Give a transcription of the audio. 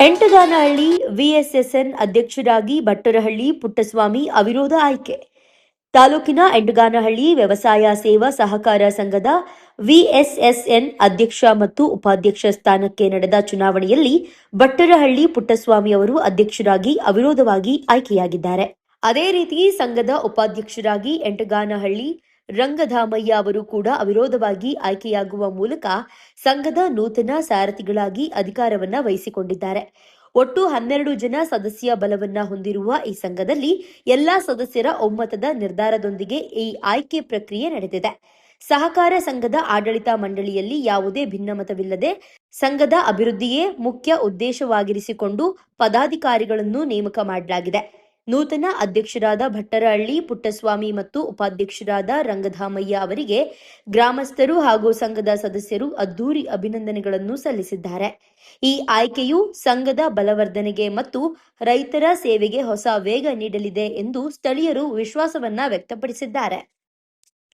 Entaganahalli VSSN ಅಧ್ಯಕ್ಷರಾಗಿ ಭಟ್ಟರಹಳ್ಳಿ ಪುಟ್ಟಸ್ವಾಮಿ ಅವಿರೋಧ ಆಯ್ಕೆ. ತಾಲೂಕಿನ ಎಂಟಗಾನಹಳ್ಳಿ ವ್ಯವಸಾಯ ಸೇವಾ ಸಹಕಾರ ಸಂಘದ ವಿಎಸ್ಎಸ್ಎನ್ ಅಧ್ಯಕ್ಷ ಮತ್ತು ಉಪಾಧ್ಯಕ್ಷ ಸ್ಥಾನಕ್ಕೆ ನಡೆದ ಚುನಾವಣೆಯಲ್ಲಿ ಭಟ್ಟರಹಳ್ಳಿ ಪುಟ್ಟಸ್ವಾಮಿ ಅವರು ಅಧ್ಯಕ್ಷರಾಗಿ ಅವಿರೋಧವಾಗಿ ಆಯ್ಕೆಯಾಗಿದ್ದಾರೆ. ಅದೇ ರೀತಿ ಸಂಘದ ಉಪಾಧ್ಯಕ್ಷರಾಗಿ ಎಂಟಗಾನಹಳ್ಳಿ ರಂಗಧಾಮಯ್ಯ ಅವರು ಕೂಡ ಅವಿರೋಧವಾಗಿ ಆಯ್ಕೆಯಾಗುವ ಮೂಲಕ ಸಂಘದ ನೂತನ ಸಾರಥಿಗಳಾಗಿ ಅಧಿಕಾರವನ್ನ ವಹಿಸಿಕೊಂಡಿದ್ದಾರೆ. ಒಟ್ಟು ಹನ್ನೆರಡು ಜನ ಸದಸ್ಯ ಬಲವನ್ನ ಹೊಂದಿರುವ ಈ ಸಂಘದಲ್ಲಿ ಎಲ್ಲಾ ಸದಸ್ಯರ ಒಮ್ಮತದ ನಿರ್ಧಾರದೊಂದಿಗೆ ಈ ಆಯ್ಕೆ ಪ್ರಕ್ರಿಯೆ ನಡೆದಿದೆ. ಸಹಕಾರ ಸಂಘದ ಆಡಳಿತ ಮಂಡಳಿಯಲ್ಲಿ ಯಾವುದೇ ಭಿನ್ನಮತವಿಲ್ಲದೆ ಸಂಘದ ಅಭಿವೃದ್ಧಿಯೇ ಮುಖ್ಯ ಉದ್ದೇಶವಾಗಿರಿಸಿಕೊಂಡು ಪದಾಧಿಕಾರಿಗಳನ್ನು ನೇಮಕ ಮಾಡಲಾಗಿದೆ. ನೂತನ ಅಧ್ಯಕ್ಷರಾದ ಭಟ್ಟರಹಳ್ಳಿ, ಪುಟ್ಟಸ್ವಾಮಿ ಮತ್ತು ಉಪಾಧ್ಯಕ್ಷರಾದ ರಂಗಧಾಮಯ್ಯ ಅವರಿಗೆ ಗ್ರಾಮಸ್ಥರು ಹಾಗೂ ಸಂಘದ ಸದಸ್ಯರು ಅದ್ದೂರಿ ಅಭಿನಂದನೆಗಳನ್ನು ಸಲ್ಲಿಸಿದ್ದಾರೆ. ಈ ಆಯ್ಕೆಯು ಸಂಘದ ಬಲವರ್ಧನೆಗೆ ಮತ್ತು ರೈತರ ಸೇವೆಗೆ ಹೊಸ ವೇಗ ನೀಡಲಿದೆ ಎಂದು ಸ್ಥಳೀಯರು ವಿಶ್ವಾಸವನ್ನ ವ್ಯಕ್ತಪಡಿಸಿದ್ದಾರೆ.